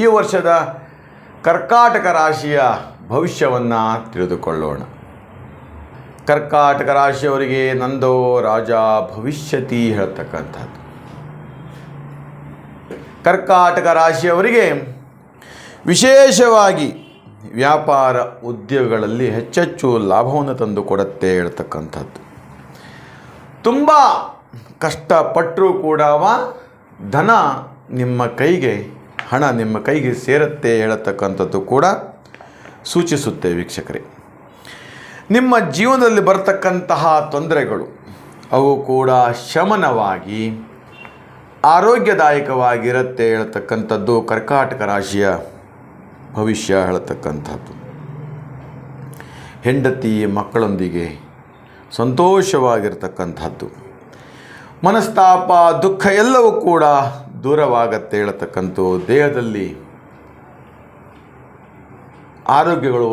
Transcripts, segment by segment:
ಈ ವರ್ಷದ ಕರ್ಕಾಟಕ ರಾಶಿಯ ಭವಿಷ್ಯವನ್ನು ತಿಳಿದುಕೊಳ್ಳೋಣ. ಕರ್ಕಾಟಕ ರಾಶಿಯವರಿಗೆ ನಂದೋ ರಾಜ ಭವಿಷ್ಯತಿ ಹೇಳ್ತಕ್ಕಂಥದ್ದು. ಕರ್ಕಾಟಕ ರಾಶಿಯವರಿಗೆ ವಿಶೇಷವಾಗಿ ವ್ಯಾಪಾರ ಉದ್ಯೋಗಗಳಲ್ಲಿ ಹೆಚ್ಚೆಚ್ಚು ಲಾಭವನ್ನು ತಂದು ಕೊಡುತ್ತೆ ಹೇಳ್ತಕ್ಕಂಥದ್ದು. ತುಂಬ ಕಷ್ಟಪಟ್ಟರೂ ಕೂಡ ಧನ ನಿಮ್ಮ ಕೈಗೆ ಹಣ ನಿಮ್ಮ ಕೈಗೆ ಸೇರುತ್ತೆ ಹೇಳತಕ್ಕಂಥದ್ದು ಕೂಡ ಸೂಚಿಸುತ್ತೆ ವೀಕ್ಷಕರೇ. ನಿಮ್ಮ ಜೀವನದಲ್ಲಿ ಬರತಕ್ಕಂತಹ ತೊಂದರೆಗಳು, ಅವು ಕೂಡ ಶಮನವಾಗಿ, ಆರೋಗ್ಯದಾಯಕವಾಗಿರುತ್ತೆ ಹೇಳತಕ್ಕಂಥದ್ದು ಕರ್ಕಾಟಕ ರಾಶಿಯ ಭವಿಷ್ಯ ಹೇಳತಕ್ಕಂಥದ್ದು. ಹೆಂಡತಿ, ಮಕ್ಕಳೊಂದಿಗೆ ಸಂತೋಷವಾಗಿರ್ತಕ್ಕಂಥದ್ದು. ಮನಸ್ತಾಪ, ದುಃಖ ಎಲ್ಲವೂ ಕೂಡ ದೂರವಾಗತ್ತೆ ಹೇಳತಕ್ಕಂಥ ದೇಹದಲ್ಲಿ ಆರೋಗ್ಯಗಳು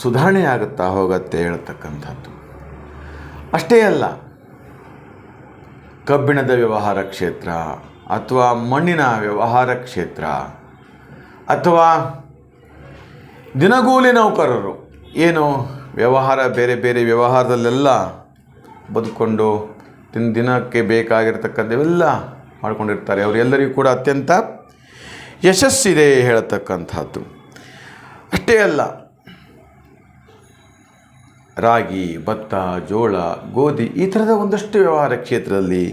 ಸುಧಾರಣೆಯಾಗುತ್ತಾ ಹೋಗತ್ತೆ ಹೇಳತಕ್ಕಂಥದ್ದು. ಅಷ್ಟೇ ಅಲ್ಲ, ಕಬ್ಬಿಣದ ವ್ಯವಹಾರ ಕ್ಷೇತ್ರ ಅಥವಾ ಮಣ್ಣಿನ ವ್ಯವಹಾರ ಕ್ಷೇತ್ರ ಅಥವಾ ದಿನಗೂಲಿ ನೌಕರರು ಏನು ವ್ಯವಹಾರ, ಬೇರೆ ಬೇರೆ ವ್ಯವಹಾರದಲ್ಲೆಲ್ಲ ಬದುಕೊಂಡು ದಿನ ದಿನಕ್ಕೆ ಬೇಕಾಗಿರ್ತಕ್ಕಂಥ ಇವೆಲ್ಲ ಮಾಡ್ಕೊಂಡಿರ್ತಾರೆ. ಅವರೆಲ್ಲರಿಗೂ ಕೂಡ ಅತ್ಯಂತ ಯಶಸ್ಸಿದೆ ಹೇಳತಕ್ಕಂಥದ್ದು. ಅಷ್ಟೇ ಅಲ್ಲ, ರಾಗಿ, ಭತ್ತ, ಜೋಳ, ಗೋಧಿ ಈ ಥರದ ಒಂದಷ್ಟು ವ್ಯವಹಾರ ಕ್ಷೇತ್ರದಲ್ಲಿ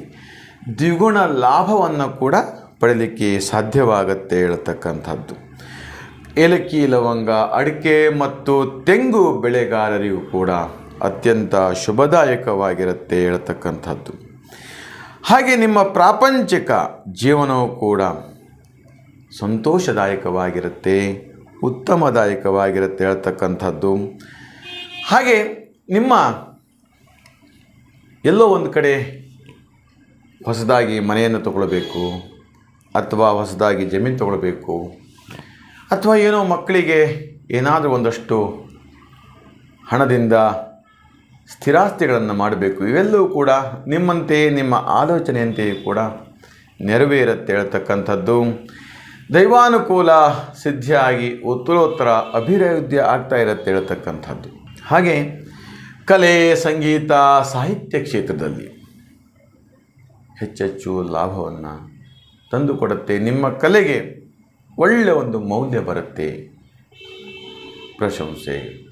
ದ್ವಿಗುಣ ಲಾಭವನ್ನು ಕೂಡ ಪಡೀಲಿಕ್ಕೆ ಸಾಧ್ಯವಾಗತ್ತೆ ಹೇಳತಕ್ಕಂಥದ್ದು. ಏಲಕ್ಕಿ, ಲವಂಗ, ಅಡಿಕೆ ಮತ್ತು ತೆಂಗು ಬೆಳೆಗಾರರಿಗೂ ಕೂಡ ಅತ್ಯಂತ ಶುಭದಾಯಕವಾಗಿರುತ್ತೆ ಹೇಳ್ತಕ್ಕಂಥದ್ದು. ಹಾಗೆ ನಿಮ್ಮ ಪ್ರಾಪಂಚಿಕ ಜೀವನವೂ ಕೂಡ ಸಂತೋಷದಾಯಕವಾಗಿರುತ್ತೆ, ಉತ್ತಮದಾಯಕವಾಗಿರುತ್ತೆ ಹೇಳ್ತಕ್ಕಂಥದ್ದು. ಹಾಗೆ ನಿಮ್ಮ ಎಲ್ಲೋ ಒಂದು ಕಡೆ ಹೊಸದಾಗಿ ಮನೆಯನ್ನು ತಗೊಳ್ಬೇಕು, ಅಥವಾ ಹೊಸದಾಗಿ ಜಮೀನು ತಗೊಳ್ಬೇಕು, ಅಥವಾ ಏನೋ ಮಕ್ಕಳಿಗೆ ಏನಾದರೂ ಒಂದಷ್ಟು ಹಣದಿಂದ ಸ್ಥಿರಾಸ್ತಿಗಳನ್ನು ಮಾಡಬೇಕು. ಇವೆಲ್ಲವೂ ಕೂಡ ನಿಮ್ಮಂತೆ ನಿಮ್ಮ ಆಲೋಚನೆಯಂತೆಯೇ ಕೂಡ ನೆರವೇರುತ್ತೆ ಹೇಳ್ತಕ್ಕಂಥದ್ದು. ದೈವಾನುಕೂಲ ಸಿದ್ಧಿಯಾಗಿ ಉತ್ತರೋತ್ತರ ಅಭಿವೃದ್ಧಿ ಆಗ್ತಾ ಇರುತ್ತೆ ಹೇಳ್ತಕ್ಕಂಥದ್ದು. ಹಾಗೆ ಕಲೆ, ಸಂಗೀತ, ಸಾಹಿತ್ಯ ಕ್ಷೇತ್ರದಲ್ಲಿ ಹೆಚ್ಚೆಚ್ಚು ಲಾಭವನ್ನು ತಂದುಕೊಡುತ್ತೆ. ನಿಮ್ಮ ಕಲೆಗೆ ಒಳ್ಳೆಯ ಒಂದು ಮೌಲ್ಯ ಬರುತ್ತೆ ಪ್ರಶಂಸೆ.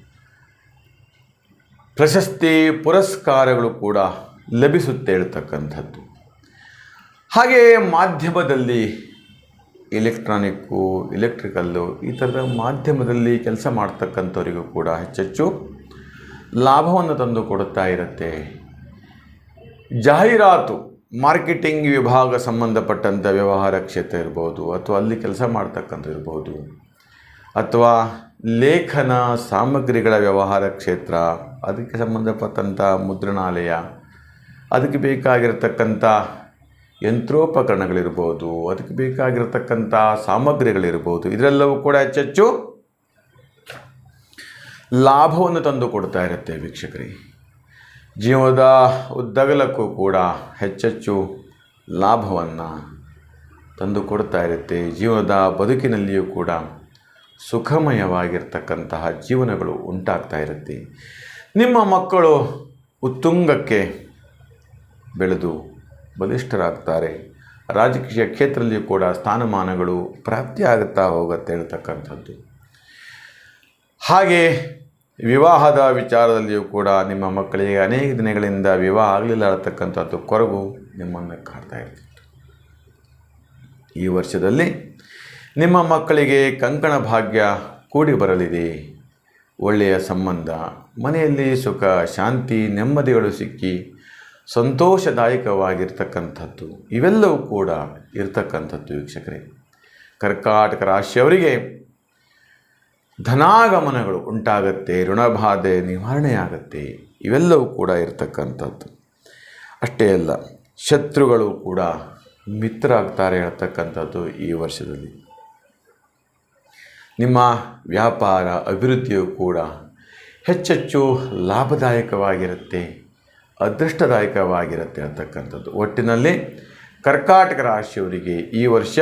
ಪ್ರಶಸ್ತಿ ಪುರಸ್ಕಾರಗಳು ಕೂಡ ಲಭಿಸುತ್ತೆ ಇರ್ತಕ್ಕಂಥದ್ದು ಹಾಗೆ ಮಾಧ್ಯಮದಲ್ಲಿ ಎಲೆಕ್ಟ್ರಾನಿಕ್ಕು ಎಲೆಕ್ಟ್ರಿಕಲ್ಲು ಈ ಥರದ ಮಾಧ್ಯಮದಲ್ಲಿ ಕೆಲಸ ಮಾಡ್ತಕ್ಕಂಥವರಿಗೂ ಕೂಡ ಹೆಚ್ಚೆಚ್ಚು ಲಾಭವನ್ನು ತಂದು ಕೊಡುತ್ತಾ ಇರುತ್ತೆ. ಜಾಹೀರಾತು, ಮಾರ್ಕೆಟಿಂಗ್ ವಿಭಾಗ ಸಂಬಂಧಪಟ್ಟಂಥ ವ್ಯವಹಾರ ಕ್ಷೇತ್ರ ಇರ್ಬೋದು ಅಥವಾ ಅಲ್ಲಿ ಕೆಲಸ ಮಾಡ್ತಕ್ಕಂಥ ಇರ್ಬೋದು ಅಥವಾ ಲೇಖನ ಸಾಮಗ್ರಿಗಳ ವ್ಯವಹಾರ ಕ್ಷೇತ್ರ ಅದಕ್ಕೆ ಸಂಬಂಧಪಟ್ಟಂಥ ಮುದ್ರಣಾಲಯ, ಅದಕ್ಕೆ ಬೇಕಾಗಿರತಕ್ಕಂಥ ಯಂತ್ರೋಪಕರಣಗಳಿರ್ಬೋದು, ಅದಕ್ಕೆ ಬೇಕಾಗಿರತಕ್ಕಂಥ ಸಾಮಗ್ರಿಗಳಿರ್ಬೋದು ಇದರೆಲ್ಲವೂ ಕೂಡ ಹೆಚ್ಚೆಚ್ಚು ಲಾಭವನ್ನು ತಂದು ಕೊಡ್ತಾ ಇರುತ್ತೆ ವೀಕ್ಷಕರಿಗೆ ಜೀವದ ಉದ್ದಗಲಕ್ಕೂ ಕೂಡ ಹೆಚ್ಚೆಚ್ಚು ಲಾಭವನ್ನು ತಂದು ಕೊಡ್ತಾ ಇರುತ್ತೆ. ಜೀವನದ ಬದುಕಿನಲ್ಲಿಯೂ ಕೂಡ ಸುಖಮಯವಾಗಿರ್ತಕ್ಕಂತಹ ಜೀವನಗಳು ಉಂಟಾಗ್ತಾ ಇರುತ್ತೆ. ನಿಮ್ಮ ಮಕ್ಕಳು ಉತ್ತುಂಗಕ್ಕೆ ಬೆಳೆದು ಬಲಿಷ್ಠರಾಗ್ತಾರೆ. ರಾಜಕೀಯ ಕ್ಷೇತ್ರದಲ್ಲಿಯೂ ಕೂಡ ಸ್ಥಾನಮಾನಗಳು ಪ್ರಾಪ್ತಿಯಾಗುತ್ತಾ ಹೋಗುತ್ತೆ ಹೇಳ್ತಕ್ಕಂಥದ್ದು ಹಾಗೆ ವಿವಾಹದ ವಿಚಾರದಲ್ಲಿಯೂ ಕೂಡ ನಿಮ್ಮ ಮಕ್ಕಳಿಗೆ ಅನೇಕ ದಿನಗಳಿಂದ ವಿವಾಹ ಆಗಲಿಲ್ಲ ಅನ್ನತಕ್ಕಂಥದ್ದು ಕೊರಗು ನಿಮ್ಮನ್ನು ಕಾಡ್ತಾ ಇರ್ತಿತ್ತು ಈ ವರ್ಷದಲ್ಲಿ ನಿಮ್ಮ ಮಕ್ಕಳಿಗೆ ಕಂಕಣ ಭಾಗ್ಯ ಕೂಡಿ ಬರಲಿದೆ. ಒಳ್ಳೆಯ ಸಂಬಂಧ, ಮನೆಯಲ್ಲಿ ಸುಖ, ಶಾಂತಿ, ನೆಮ್ಮದಿಗಳು ಸಿಕ್ಕಿ ಸಂತೋಷದಾಯಕವಾಗಿರ್ತಕ್ಕಂಥದ್ದು. ಇವೆಲ್ಲವೂ ಕೂಡ ಇರ್ತಕ್ಕಂಥದ್ದು ವೀಕ್ಷಕರೇ. ಕರ್ಕಾಟಕ ರಾಶಿಯವರಿಗೆ ಧನಾಗಮನಗಳು ಉಂಟಾಗತ್ತೆ, ಋಣಬಾಧೆ ನಿವಾರಣೆಯಾಗತ್ತೆ. ಇವೆಲ್ಲವೂ ಕೂಡ ಇರತಕ್ಕಂಥದ್ದು. ಅಷ್ಟೇ ಅಲ್ಲ, ಶತ್ರುಗಳು ಕೂಡ ಮಿತ್ರ ಆಗ್ತಾರೆ ಹೇಳ್ತಕ್ಕಂಥದ್ದು ಈ ವರ್ಷದಲ್ಲಿ. ನಿಮ್ಮ ವ್ಯಾಪಾರ ಅಭಿವೃದ್ಧಿಯು ಕೂಡ ಹೆಚ್ಚೆಚ್ಚು ಲಾಭದಾಯಕವಾಗಿರುತ್ತೆ, ಅದೃಷ್ಟದಾಯಕವಾಗಿರುತ್ತೆ ಅಂತಕ್ಕಂಥದ್ದು. ಒಟ್ಟಿನಲ್ಲಿ ಕರ್ಕಾಟಕ ರಾಶಿಯವರಿಗೆ ಈ ವರ್ಷ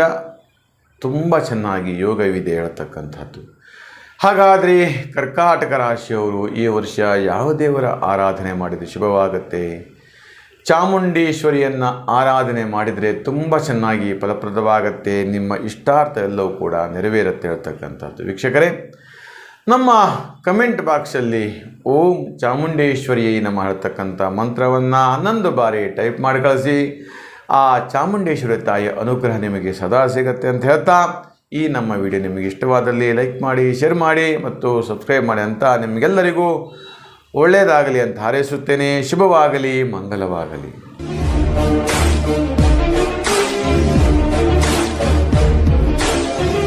ತುಂಬ ಚೆನ್ನಾಗಿ ಯೋಗವಿದೆ ಹೇಳ್ತಕ್ಕಂಥದ್ದು. ಹಾಗಾದರೆ ಕರ್ಕಾಟಕ ರಾಶಿಯವರು ಈ ವರ್ಷ ಯಾವ ದೇವರ ಆರಾಧನೆ ಮಾಡಿದರೆ ಶುಭವಾಗುತ್ತೆ? ಚಾಮುಂಡೇಶ್ವರಿಯನ್ನು ಆರಾಧನೆ ಮಾಡಿದರೆ ತುಂಬ ಚೆನ್ನಾಗಿ ಫಲಪ್ರದವಾಗತ್ತೆ. ನಿಮ್ಮ ಇಷ್ಟಾರ್ಥ ಎಲ್ಲವೂ ಕೂಡ ನೆರವೇರುತ್ತೆ ಹೇಳ್ತಕ್ಕಂಥದ್ದು. ವೀಕ್ಷಕರೇ, ನಮ್ಮ ಕಮೆಂಟ್ ಬಾಕ್ಸಲ್ಲಿ ಓಂ ಚಾಮುಂಡೇಶ್ವರಿಯೈ ನಮ್ಮ ಹೇಳ್ತಕ್ಕಂಥ ಮಂತ್ರವನ್ನು ಹನ್ನೊಂದು ಬಾರಿ ಟೈಪ್ ಮಾಡಿ ಕಳಿಸಿ. ಆ ಚಾಮುಂಡೇಶ್ವರಿ ತಾಯಿಯ ಅನುಗ್ರಹ ನಿಮಗೆ ಸದಾ ಸಿಗತ್ತೆ ಅಂತ ಹೇಳ್ತಾ, ಈ ನಮ್ಮ ವಿಡಿಯೋ ನಿಮಗೆ ಇಷ್ಟವಾದಲ್ಲಿ ಲೈಕ್ ಮಾಡಿ, ಶೇರ್ ಮಾಡಿ ಮತ್ತು ಸಬ್ಸ್ಕ್ರೈಬ್ ಮಾಡಿ ಅಂತ ನಿಮಗೆಲ್ಲರಿಗೂ ಒಳ್ಳೆಯದಾಗಲಿ ಅಂತ ಹಾರೈಸುತ್ತೇನೆ. ಶುಭವಾಗಲಿ ಮಂಗಲವಾಗಲಿ.